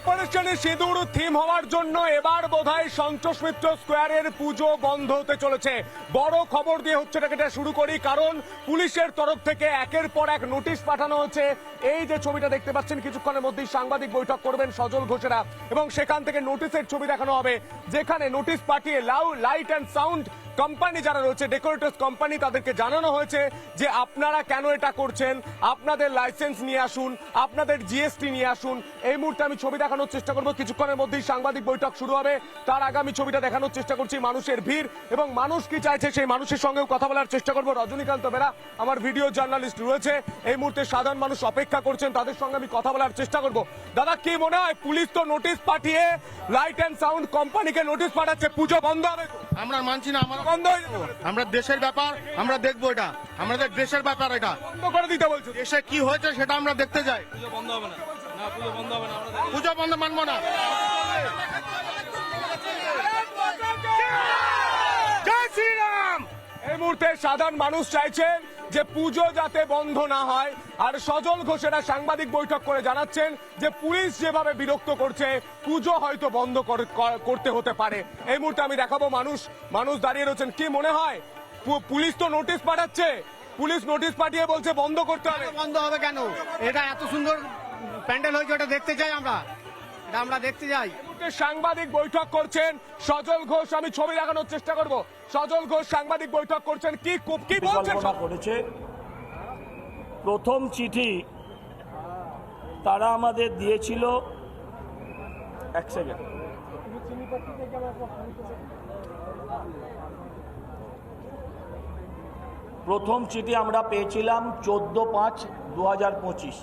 অপারেশনে সিঁদুর থিম হওয়ার জন্য এবার বোধহয় সন্তোষ মিত্র স্কোয়ারের পুজো বন্ধ হতে চলেছে। বড় খবর দিয়ে হচ্ছে এটা শুরু করি, কারণ পুলিশের তরফ থেকে একের পর এক নোটিশ পাঠানো হচ্ছে এই যে ছবিটা দেখতে পাচ্ছেন, কিছুক্ষণের মধ্যেই সাংবাদিক বৈঠক করবেন সজল ঘোষেরা এবং সেখান থেকে নোটিশের ছবি দেখানো হবে, যেখানে নোটিশ পাঠিয়ে লাউ, লাইট অ্যান্ড সাউন্ড কোম্পানি যারা রয়েছে ডেকোরেটর্স কোম্পানি তাদেরকে জানানো হয়েছে যে আপনারা কেন এটা করছেন, আপনাদের লাইসেন্স নিয়ে আসুন, আপনাদের জিএসটি নিয়ে আসুন। এই মুহূর্তে আমি ছবি দেখানোর চেষ্টা করব। কিছুক্ষণের মধ্যেই সাংবাদিক বৈঠক শুরু হবে। তার আগে আমি ছবিটা দেখানোর চেষ্টা করছি মানুষের ভিড় এবং মানুষ কি চাইছে সেই মানুষের সঙ্গেও কথা বলার চেষ্টা করব। রজনীকান্ত বেরা, আমার ভিডিও জার্নালিস্ট রয়েছে। এই মুহূর্তে সাধারণ মানুষ অপেক্ষা করছেন, তাদের সঙ্গে আমি কথা বলার চেষ্টা করব। দাদা, কি মনে হয়? পুলিশ তো নোটিশ পাঠিয়ে লাইট অ্যান্ড সাউন্ড কোম্পানিকে নোটিশ পাঠাচ্ছে। পুজো বন্ধ হবে? আমরা মানছি না আমরা বন্ধ হয়ে যেতে পারে। আমরা দেশের ব্যাপার আমরা দেখব এটা। আমাদের দেশের ব্যাপার এটা। বন্ধ করে দিতে বলছো। দেশে কি হয়েছে সেটা আমরা দেখতে যাই পুজো বন্ধ হবে না। না পুজো বন্ধ হবে না আমরা। পুজো বন্ধ মানবো না। জয় শ্রীরাম! এই মুহূর্তে সাধারণ মানুষ চাইছেন যে পুজো যাতে বন্ধ না হয়। আর সজল ঘোষেরা সাংবাদিক বৈঠক করে জানাচ্ছেন যে পুলিশ যেভাবে বিরক্ত করছে, পুজো হয়তো বন্ধ করে- করতে হতে পারে। এই মুহূর্তে আমি দেখাবো মানুষ। মানুষ দাঁড়িয়ে রয়েছেন। কি মনে হয়? পুলিশ তো নোটিশ পাঠাচ্ছে। পুলিশ নোটিশ পাঠিয়ে বলছে বন্ধ করতে হবে। বন্ধ হবে কেন? এটা এত সুন্দর প্যান্ডেল হয়েছে, ওটা দেখতে চাই আমরা। এটা আমরা দেখতে যাই মুহূর্তে সাংবাদিক বৈঠক করছেন সজল ঘোষ আমি ছবি দেখানোর চেষ্টা করব। সজল ঘোষ সাংবাদিক বৈঠক করছেন কি কি বলছেন করেছে প্রথম চিঠি তারা আমাদের দিয়েছিল এক সেকেন্ড প্রথম চিঠি আমরা পেয়েছিলাম চোদ্দ পাঁচ দু হাজার পঁচিশ।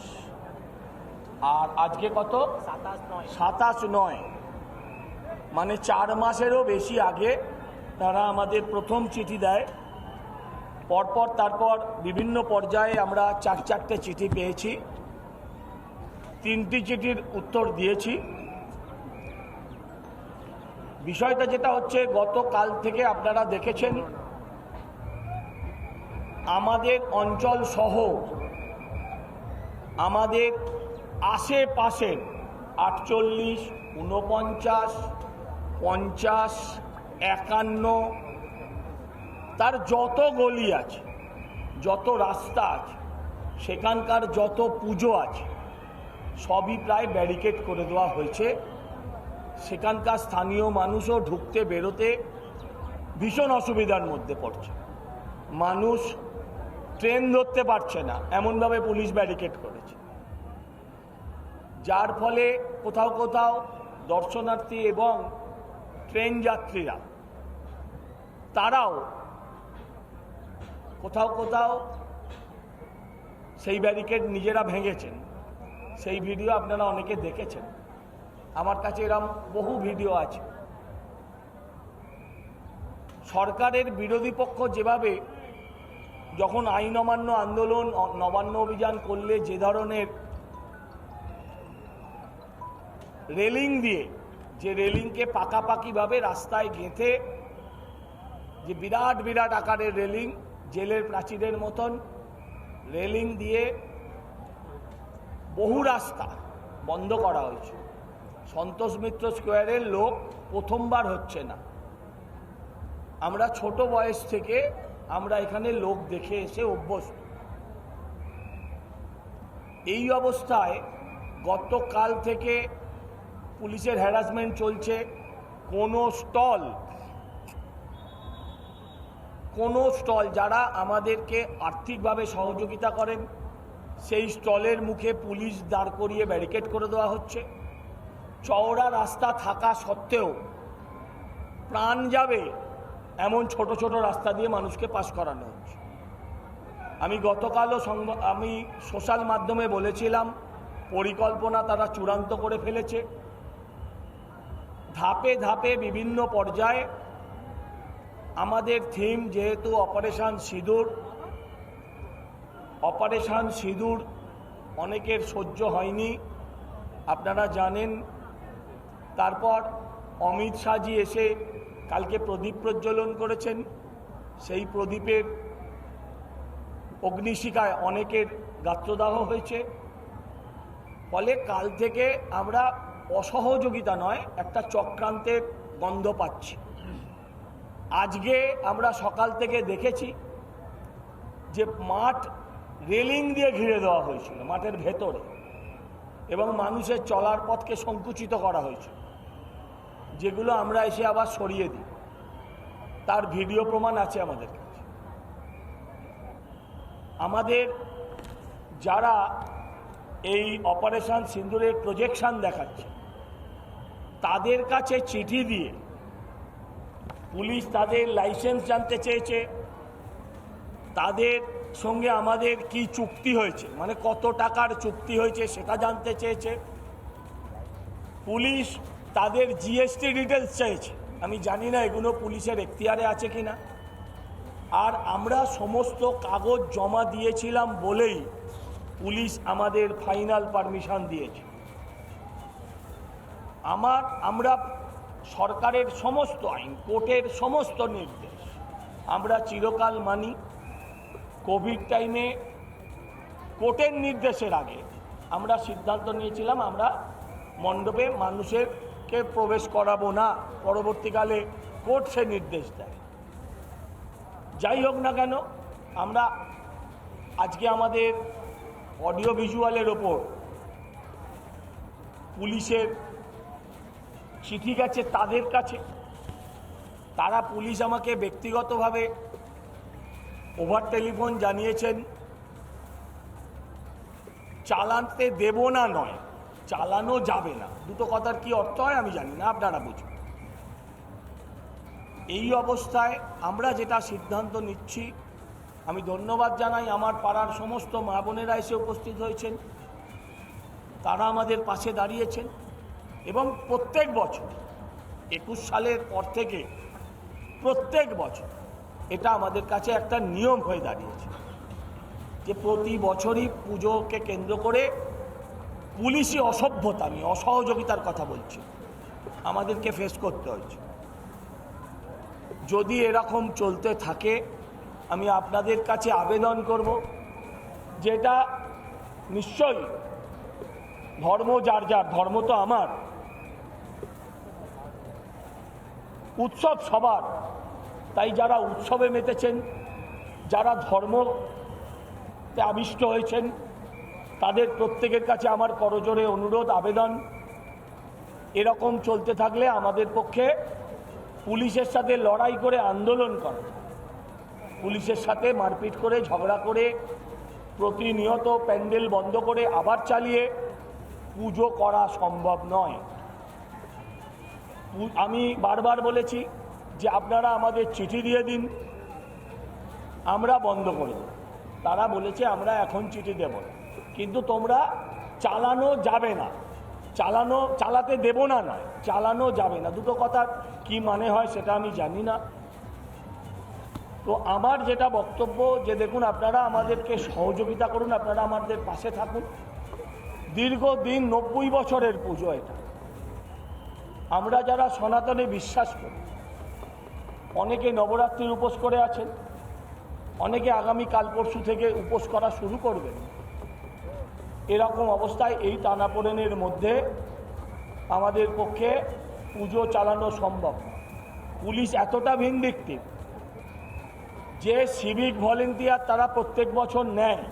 আর আজকে কত? সাতাশ নয়। সাতাশ নয়। মানে চার মাসেরও বেশি আগে তারা আমাদের প্রথম চিঠি দেয়। পরপর তারপর বিভিন্ন পর্যায়ে আমরা চার চারটে চিঠি পেয়েছি। তিনটি চিঠির উত্তর দিয়েছি। বিষয়টা যেটা হচ্ছে, গতকাল থেকে আপনারা দেখেছেন, আমাদের অঞ্চল সহ আমাদের আশেপাশের আটচল্লিশ উনপঞ্চাশ পঞ্চাশ, একান্ন, তার যত গলি আছে, যত রাস্তা আছে, সেখানকার যত পুজো আছে, সবই প্রায় ব্যারিকেড করে দেওয়া হয়েছে। সেখানকার স্থানীয় মানুষও ঢুকতে, বেরোতে ভীষণ অসুবিধার মধ্যে পড়ছে। মানুষ ট্রেন ধরতে পারছে না, এমনভাবে পুলিশ ব্যারিকেড করেছে। যার ফলে কোথাও কোথাও দর্শনার্থী এবং ট্রেন যাত্রীরা, তারাও কোথাও কোথাও সেই ব্যারিকেড নিজেরা ভেঙেছেন। সেই ভিডিও আপনারা অনেকে দেখেছেন। আমার কাছে এরম বহু ভিডিও আছে। সরকারের বিরোধী পক্ষ যেভাবে যখন আইন অমান্য আন্দোলন, নবান্ন অভিযান করলে যে ধরনের রেলিং দিয়ে যে রেলিংকে পাকাপাকিভাবে রাস্তায় গেঁথে, যে বিরাট বিরাট আকারের রেলিং, জেলের প্রাচীরের মতন রেলিং দিয়ে বহু রাস্তা বন্ধ করা হয়েছে। সন্তোষ মিত্র স্কোয়ারের লোক প্রথমবার হচ্ছে না। আমরা ছোট বয়স থেকে আমরা এখানে লোক দেখে এসে অভ্যস্ত। এই অবস্থায় গতকাল থেকে পুলিশের হ্যারাসমেন্ট চলছে, কোনো স্টল কোনো স্টল যারা আমাদেরকে আর্থিকভাবে সহযোগিতা করেন, সেই স্টলের মুখে পুলিশ দাঁড় করিয়ে ব্যারিকেড করে দেওয়া হচ্ছে। চওড়া রাস্তা থাকা সত্ত্বেও প্রাণ যাবে এমন ছোট ছোট রাস্তা দিয়ে মানুষকে পাশ করানো হচ্ছে। আমি গতকালও আমি সোশ্যাল মাধ্যমে বলেছিলাম, পরিকল্পনা তারা চূড়ান্ত করে ফেলেছে। ধাপে ধাপে বিভিন্ন পর্যায়ে আমাদের থিম যেহেতু অপারেশান সিঁদুর অপারেশান সিঁদুর অনেকের সহ্য হয়নি, আপনারা জানেন। তারপর অমিত শাহজি এসে কালকে প্রদীপ প্রজ্বলন করেছেন। সেই প্রদীপের অগ্নিশিকায় অনেকের গাত্রদাহ হয়েছে। ফলে কাল থেকে আমরা অসহযোগিতা নয়, একটা চক্রান্তের গন্ধ পাচ্ছি। আজকে আমরা সকাল থেকে দেখেছি যে মাঠ রেলিং দিয়ে ঘিরে দেওয়া হয়েছিল, মাঠের ভেতরে, এবং মানুষের চলার পথকে সংকুচিত করা হয়েছে যেগুলো আমরা এসে আবার সরিয়ে দিই। তার ভিডিও প্রমাণ আছে আমাদের কাছে। আমাদের যারা এই অপারেশন সিন্দুরের প্রজেকশন দেখাচ্ছে তাদের কাছে চিঠি দিয়ে পুলিশ তাদের লাইসেন্স জানতে চেয়েছে। তাদের সঙ্গে আমাদের কি চুক্তি হয়েছে মানে কত টাকার চুক্তি হয়েছে সেটা জানতে চেয়েছে। পুলিশ তাদের জিএসটি ডিটেলস চাইছে আমি জানি না এগুলো পুলিশের এখতিয়ারে আছে কি না আর আমরা সমস্ত কাগজ জমা দিয়েছিলাম বলেই পুলিশ আমাদের ফাইনাল পারমিশন দিয়েছে। আমার, আমরা সরকারের সমস্ত আইন, কোর্টের সমস্ত নির্দেশ, আমরা চিরকাল মানি। কোভিড টাইমে কোর্টের নির্দেশের আগে আমরা সিদ্ধান্ত নিয়েছিলাম, আমরা মণ্ডপে মানুষেরকে প্রবেশ করাবো না। পরবর্তীকালে কোর্ট সে নির্দেশ দেয়। যাই হোক না কেন, আমরা আজকে আমাদের অডিও ভিজুয়ালের ওপর পুলিশের চিঠি গেছে তাদের কাছে। তারা পুলিশ আমাকে ব্যক্তিগতভাবে ওভার টেলিফোন জানিয়েছেন, চালানতে দেব না নয়, চালানো যাবে না। দুটো কথার কি অর্থ হয় আমি জানি না, আপনারা বুঝুন। এই অবস্থায় আমরা যেটা সিদ্ধান্ত নিচ্ছি, আমি ধন্যবাদ জানাই আমার পাড়ার সমস্ত মা বোনেরা এসে উপস্থিত হয়েছেন। তারা আমাদের পাশে দাঁড়িয়েছেন। এবং প্রত্যেক বছর, একুশ সালের পর থেকে প্রত্যেক বছর এটা আমাদের কাছে একটা নিয়ম হয়ে দাঁড়িয়েছে। যে প্রতি বছরই পুজোকে কেন্দ্র করে পুলিশি অসভ্যতা আমি অসহযোগিতার কথা বলছি, আমাদেরকে ফেস করতে হয়েছে। যদি এরকম চলতে থাকে, আমি আপনাদের কাছে আবেদন করব যেটা নিশ্চয়ই ধর্ম যার যার, ধর্ম তো আমার উৎসব সবার। তাই যারা উৎসবে মেতেছেন, যারা ধর্মতে আবিষ্ট হয়েছেন, তাদের প্রত্যেকের কাছে আমার করজোরে অনুরোধ, আবেদন। এরকম চলতে থাকলে আমাদের পক্ষে পুলিশের সাথে লড়াই করে আন্দোলন করা, পুলিশের সাথে মারপিট করে, ঝগড়া করে, প্রতিনিয়ত প্যান্ডেল বন্ধ করে আবার চালিয়ে পুজো করা সম্ভব নয়। আমি বারবার বলেছি যে আপনারা আমাদের চিঠি দিয়ে দিন। আমরা বন্ধ করে। তারা বলেছে, আমরা এখন চিঠি দেব কিন্তু তোমরা চালানো যাবে না। চালানো, চালাতে দেব না নয়, চালানো যাবে না। দুটো কথা কি মানে হয় সেটা আমি জানি না। তো আমার যেটা বক্তব্য, যে দেখুন, আপনারা আমাদেরকে সহযোগিতা করুন, আপনারা আমাদের পাশে থাকুন। দীর্ঘদিন নব্বই বছরের পুজো এটা। আমরা যারা সনাতনে বিশ্বাস করি, অনেকে নবরাত্রির উপোস করে আছেন, অনেকে আগামী কাল পরশু থেকে উপোস করা শুরু করবেন। এরকম অবস্থায় এই টানাপোড়েনের মধ্যে আমাদের পক্ষে পুজো চালানো সম্ভব পুলিশ এতটা ভিন্ডিক্টিভ যে সিভিক ভলেন্টিয়ার তারা প্রত্যেক বছর নেয়।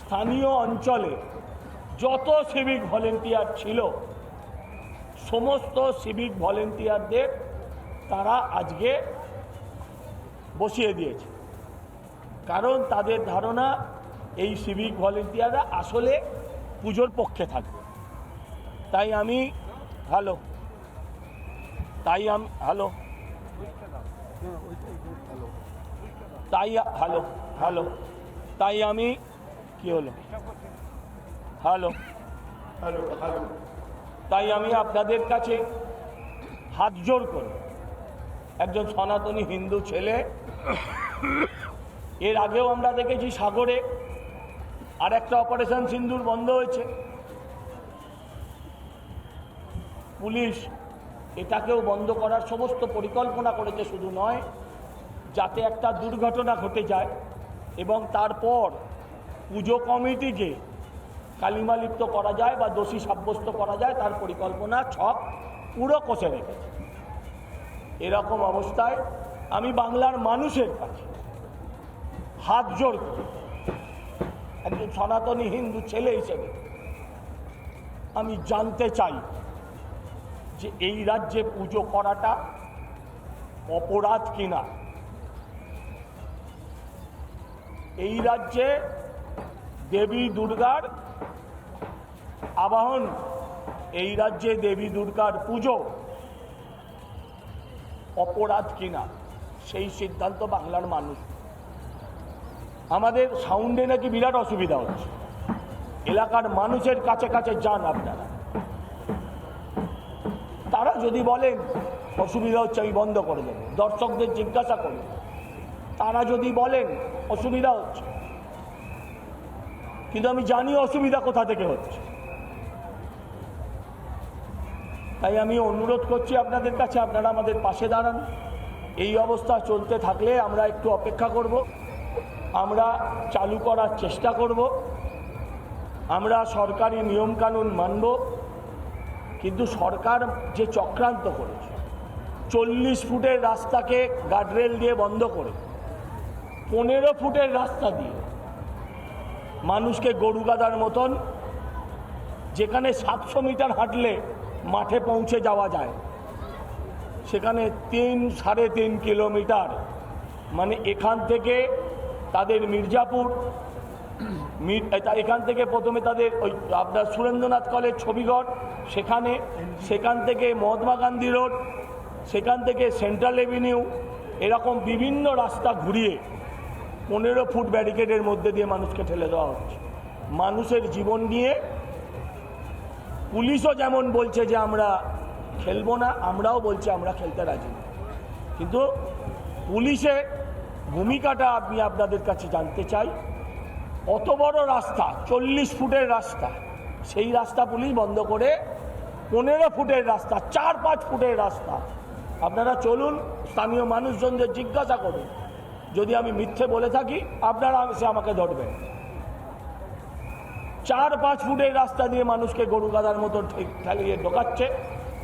স্থানীয় অঞ্চলে যত সিভিক ভলেন্টিয়ার ছিল সমস্ত সিভিক ভলেন্টিয়ারদের তারা আজকে বসিয়ে দিয়েছে। কারণ তাদের ধারণা, এই সিভিক ভলেন্টিয়াররা আসলে পুজোর পক্ষে থাকবে। তাই আমি হ্যালো তাই আমি হ্যালো তাই হ্যালো হ্যালো তাই আমি, কি হলো? হ্যালো হ্যালো হ্যালো তাই আমি আপনাদের কাছে হাত জোর করি। একজন সনাতনী হিন্দু ছেলে, এর আগেও আমরা দেখেছি সাগরে আর একটা অপারেশন সিন্দুর বন্ধ হয়েছে। পুলিশ এটাকেও বন্ধ করার সমস্ত পরিকল্পনা করেছে, শুধু নয়, যাতে একটা দুর্ঘটনা ঘটে যায় এবং তারপর পুজো কমিটিকে কালিমালিপ্ত করা যায় বা দোষী সাব্যস্ত করা যায়, তার পরিকল্পনা ছক পুরো কষে রেখেছে। এরকম অবস্থায় আমি বাংলার মানুষের কাছে হাত জোর করি একজন সনাতনী হিন্দু ছেলে হিসেবে আমি জানতে চাই যে এই রাজ্যে পুজো করাটা অপরাধ কিনা। এই রাজ্যে দেবী দুর্গার আবাহন এই রাজ্যে দেবী দুর্গার পুজো অপরাধ কিনা? সেই সিদ্ধান্ত বাংলার মানুষ। আমাদের সাউন্ডে নাকি বিরাট অসুবিধা হচ্ছে। এলাকার মানুষের কাছে কাছে যান আপনারা। তারা যদি বলেন, অসুবিধা হচ্ছে, আমি বন্ধ করে দেবো। দর্শকদের জিজ্ঞাসা করুন। তারা যদি বলেন, অসুবিধা হচ্ছে। কিন্তু আমি জানি অসুবিধা কোথা থেকে হচ্ছে। তাই আমি অনুরোধ করছি আপনাদের কাছে, আপনারা আমাদের পাশে দাঁড়ান। এই অবস্থা চলতে থাকলে আমরা একটু অপেক্ষা করব। আমরা চালু করার চেষ্টা করব। আমরা সরকারি নিয়মকানুন মানব, কিন্তু সরকার যে চক্রান্ত করেছে, চল্লিশ ফুটের রাস্তাকে গার্ডরেল দিয়ে বন্ধ করে, পনেরো ফুটের রাস্তা দিয়ে মানুষকে গরু গাদার মতন, যেখানে সাতশো মিটার হাঁটলে মাঠে পৌঁছে যাওয়া যায়। সেখানে তিন, সাড়ে তিন কিলোমিটার মানে এখান থেকে তাদের মির্জাপুর, মির- এখান থেকে প্রথমে তাদের ওই আপনার সুরেন্দ্রনাথ কলেজ ছবিগড় সেখানে, সেখান থেকে মহাত্মা গান্ধী রোড, সেখান থেকে সেন্ট্রাল এভিনিউ, এরকম বিভিন্ন রাস্তা ঘুরিয়ে পনেরো ফুট ব্যারিকেডের মধ্যে দিয়ে মানুষকে ঠেলে দেওয়া হচ্ছে। মানুষের জীবন নিয়ে পুলিশও যেমন বলছে যে আমরা খেলব না, আমরাও বলছি আমরা খেলতে রাজি। কিন্তু পুলিশের ভূমিকাটা আমি আপনাদের কাছে জানতে চাই। অত বড় রাস্তা, চল্লিশ ফুটের রাস্তা, সেই রাস্তা পুলিশ বন্ধ করে পনেরো ফুটের রাস্তা, চার পাঁচ ফুটের রাস্তা। আপনারা চলুন, স্থানীয় মানুষজনদের জিজ্ঞাসা করুন। যদি আমি মিথ্যে বলে থাকি, আপনারা সে আমাকে ধরবেন। চার পাঁচ ফুটের রাস্তা দিয়ে মানুষকে গরু গাদার মতো ঠেলিয়ে ঢোকাচ্ছে।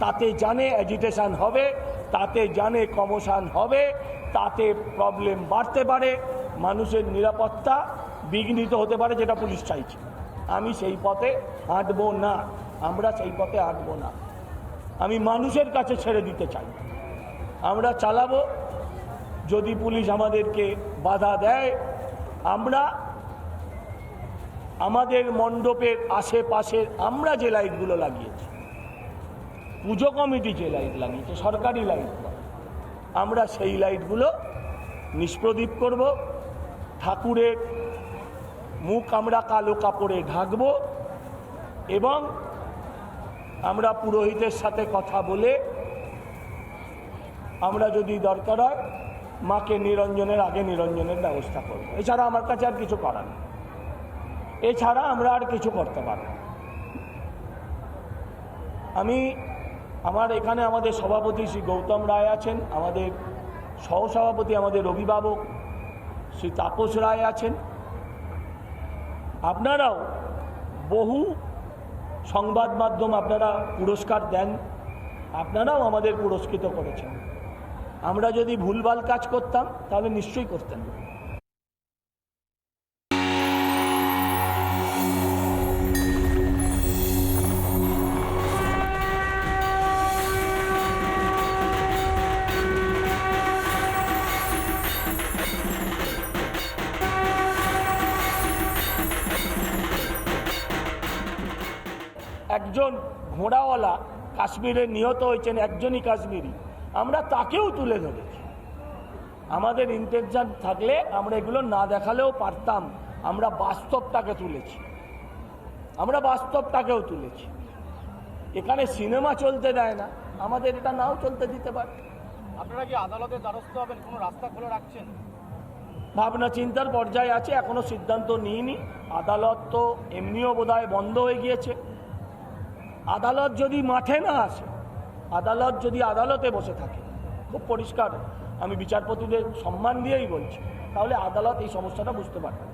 তাতে জানে অ্যাজিটেশন হবে, তাতে জানে কমোশন হবে, তাতে প্রবলেম বাড়তে পারে, মানুষের নিরাপত্তা বিঘ্নিত হতে পারে যেটা পুলিশ চাইছে। আমি সেই পথে হাঁটবো না, আমরা সেই পথে হাঁটবো না। আমি মানুষের কাছে ছেড়ে দিতে চাই। আমরা চালাবো, যদি পুলিশ আমাদেরকে বাধা দেয়, আমরা আমাদের মণ্ডপের আশেপাশের আমরা যে লাইটগুলো লাগিয়েছি, পুজো কমিটি যে লাইট লাগিয়েছে, সরকারি লাইট আমরা সেই লাইটগুলো নিষ্প্রদীপ করব, ঠাকুরের মুখ আমরা কালো কাপড়ে ঢাকব এবং আমরা পুরোহিতের সাথে কথা বলে আমরা যদি দরকার হয়, মাকে নিরঞ্জনের আগে নিরঞ্জনের ব্যবস্থা করব। এছাড়া আমার কাছে আর কিছু করার নেই। এছাড়া আমরা আর কিছু করতে পারব আমি আমার এখানে আমাদের সভাপতি শ্রী গৌতম রায় আছেন, আমাদের সহসভাপতি আমাদের অভিভাবক শ্রী তাপস রায় আছেন। আপনারাও বহু সংবাদ মাধ্যম আপনারা পুরস্কার দেন, আপনারাও আমাদের পুরস্কৃত করেছেন। আমরা যদি ভুলভাল কাজ করতাম, তাহলে নিশ্চয়ই করতেন। না। একজন ঘোড়াওয়ালা কাশ্মীরে নিহত হয়েছেন একজনই কাশ্মীরি। আমরা তাকেও তুলে ধরেছি। আমাদের ইন্টেনশন থাকলে আমরা এগুলো না দেখালেও পারতাম। আমরা বাস্তবটাকে তুলেছি। আমরা বাস্তবটাকেও তুলেছি। এখানে সিনেমা চলতে দেয় না। আমাদের এটা নাও চলতে দিতে পারে। আপনারা কি আদালতের দ্বারস্থ হবেন? কোনো রাস্তা খোলা রাখছেন? ভাবনা চিন্তার পর্যায়ে আছে এখনও সিদ্ধান্ত নিইনি। আদালত তো এমনিও বোধহয় বন্ধ হয়ে গিয়েছে। আদালত যদি মাঠে না আসে, আদালত যদি আদালতে বসে থাকে, খুব পরিষ্কার, আমি বিচারপতিদের সম্মান দিয়েই বলছি, তাহলে আদালত এই সমস্যাটা বুঝতে পারবে